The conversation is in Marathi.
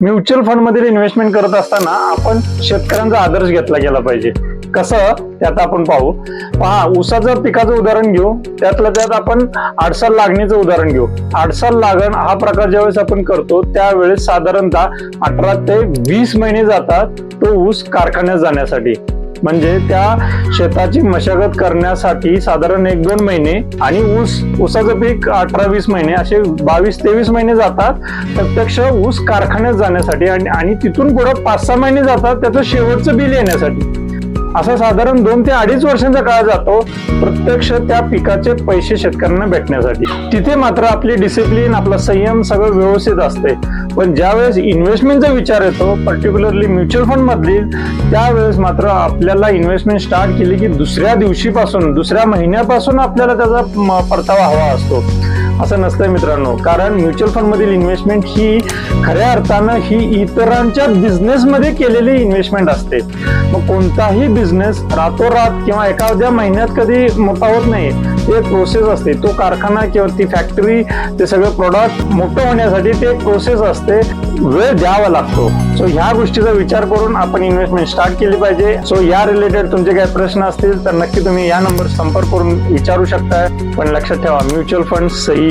म्युच्युअल फंड मधील इन्व्हेस्टमेंट करत असताना आपण शेतकऱ्यांचा आदर्श घेतला गेला पाहिजे. कसं? त्यात आपण पाहू. पहा ऊसाचं पिकाचं उदाहरण घेऊ. त्यातल्या त्यात आपण आडसाल लागणीचं उदाहरण घेऊ. आडसाल लागण हा प्रकार ज्यावेळेस आपण करतो त्यावेळेस साधारणतः अठरा ते वीस महिने जातात तो ऊस कारखान्यात जाण्यासाठी. म्हणजे त्या शेताची मशागत करण्यासाठी साधारण एक दोन महिने आणि ऊस ऊसाचं पीक अठरा वीस महिने असे बावीस तेवीस महिने जातात. प्रत्यक्ष ऊस कारखान्यात जाण्यासाठी आणि आणि तिथून पुढे पाच सहा महिने जातात त्याचं शेवटचं बिल येण्यासाठी. असं साधारण दोन ते अडीच वर्षांचा काळ जातो प्रत्यक्ष त्या पिकाचे पैसे शेतकऱ्यांना भेटण्यासाठी. तिथे मात्र आपली डिसिप्लिन आपला संयम सगळं व्यवस्थित असते. पण ज्यावेळेस इन्व्हेस्टमेंटचा विचार येतो पर्टिक्युलरली म्युच्युअल फंड मधली त्यावेळेस मात्र आपल्याला इन्व्हेस्टमेंट स्टार्ट केली की दुसऱ्या दिवशीपासून दुसऱ्या महिन्यापासून आपल्याला त्याचा परतावा हवा असतो. असं नसतंय मित्रांनो. कारण म्युच्युअल फंड मधील इन्व्हेस्टमेंट ही खऱ्या अर्थानं ही इतरांच्या बिझनेसमध्ये केलेली इन्व्हेस्टमेंट असते. मग कोणताही बिझनेस रातोरात किंवा एखाद्या महिन्यात कधी मोठा होत नाही ते एक प्रोसेस असते. तो कारखाना किंवा ती फॅक्टरी ते सगळं प्रोडक्ट मोठं होण्यासाठी ते एक प्रोसेस असते. वेळ द्यावा लागतो. सो ह्या गोष्टीचा विचार करून आपण इन्व्हेस्टमेंट स्टार्ट केली पाहिजे. सो या रिलेटेड तुमचे काही प्रश्न असतील तर नक्की तुम्ही या नंबर संपर्क करून विचारू शकता. पण लक्षात ठेवा म्युच्युअल फंड सही